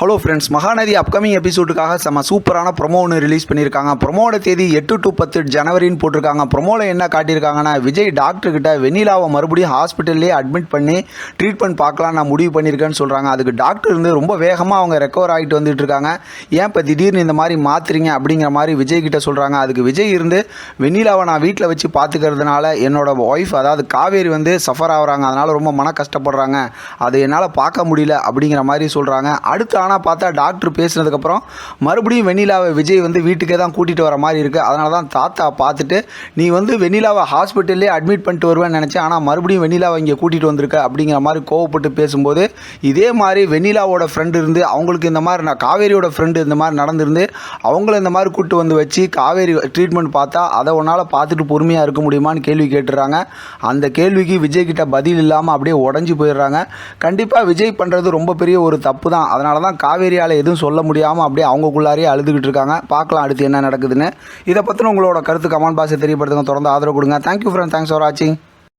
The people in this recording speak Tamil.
ஹலோ ஃப்ரெண்ட்ஸ் மகாநதி அப்கமிங் எபிசோடுக்காக செம்ம சூப்பரான ப்ரொமோ ஒன்று ரிலீஸ் பண்ணியிருக்காங்க ப்ரொமோட தேதி எட்டு டு பத்து ஜனவரின்னு போட்டிருக்காங்க. ப்ரொமோவில் என்ன காட்டியிருக்காங்கன்னா விஜய் டாக்டர்கிட்ட வெண்ணிலாவை மறுபடியும் ஹாஸ்பிட்டல்லே அட்மிட் பண்ணி ட்ரீட்மெண்ட் பார்க்கலாம் நான் முடிவு பண்ணியிருக்கேன்னு சொல்கிறாங்க அதுக்கு டாக்டர் இருந்து ரொம்ப வேகமாக அவங்க ரெக்கவர் ஆகிட்டு வந்துட்டு இருக்காங்க. ஏன் இப்போ திடீர்னு இந்த மாதிரி மாற்றுறீங்க அப்படிங்கிற மாதிரி விஜய் கிட்ட சொல்கிறாங்க அதுக்கு விஜய் இருந்து வெண்ணிலாவை நான் வீட்டில் வச்சு பார்த்துக்கிறதுனால என்னோட ஒய்ஃப் அதாவது காவேரி வந்து சஃபர் ஆகுறாங்க. அதனால் ரொம்ப மன கஷ்டப்படுறாங்க அதை என்னால் பார்க்க முடியல அப்படிங்கிற மாதிரி சொல்கிறாங்க அடுத்த ஆனால் பார்த்தா டாக்டர் பேசுனதுக்கப்புறம் மறுபடியும் வெண்ணிலாவை விஜய் வந்து வீட்டுக்கே தான் கூட்டிகிட்டு வர மாதிரி இருக்குது அதனால தான் தாத்தா பார்த்துட்டு நீ வந்து வெண்ணிலாவை ஹாஸ்பிட்டல்லே அட்மிட் பண்ணிட்டு வருவேன்னு நினச்சேன். ஆனால் மறுபடியும் வெண்ணிலாவை இங்கே கூட்டிகிட்டு வந்திருக்க. அப்படிங்கிற மாதிரி கோவப்பட்டு பேசும்போது இதே மாதிரி வெண்ணிலாவோட ஃப்ரெண்டு இருந்து அவங்களுக்கு இந்த மாதிரி நான் காவேரியோட ஃப்ரெண்டு இந்த மாதிரி நடந்திருந்து அவங்கள இந்த மாதிரி கூட்டு வந்து வச்சு காவேரி ட்ரீட்மெண்ட் பார்த்தா அதை உன்னால் பார்த்துட்டு பொறுமையாக இருக்க முடியுமான்னு கேள்வி கேட்டுறாங்க. அந்த கேள்விக்கு விஜய் கிட்ட பதில் இல்லாமல் அப்படியே உடஞ்சி போயிடுறாங்க. கண்டிப்பாக விஜய் பண்ணுறது ரொம்ப பெரிய ஒரு தப்பு தான் அதனால தான் காவேரியால் எதுவும் சொல்ல முடியாமல் அப்படியே அவங்கக்குள்ளாரே அழுதுகிட்டு இருக்காங்க. பார்க்கலாம் அடுத்து என்ன நடக்குதுன்னு. இதை பற்றின உங்களோட கருத்து கமெண்ட் பாக்ஸை தெரியப்படுத்துங்க. தொடர்ந்து ஆதரவு கொடுங்க. தேங்க்யூ ஃப்ரெண்ட் தேங்க்ஸ் ஃபார் வாட்சிங்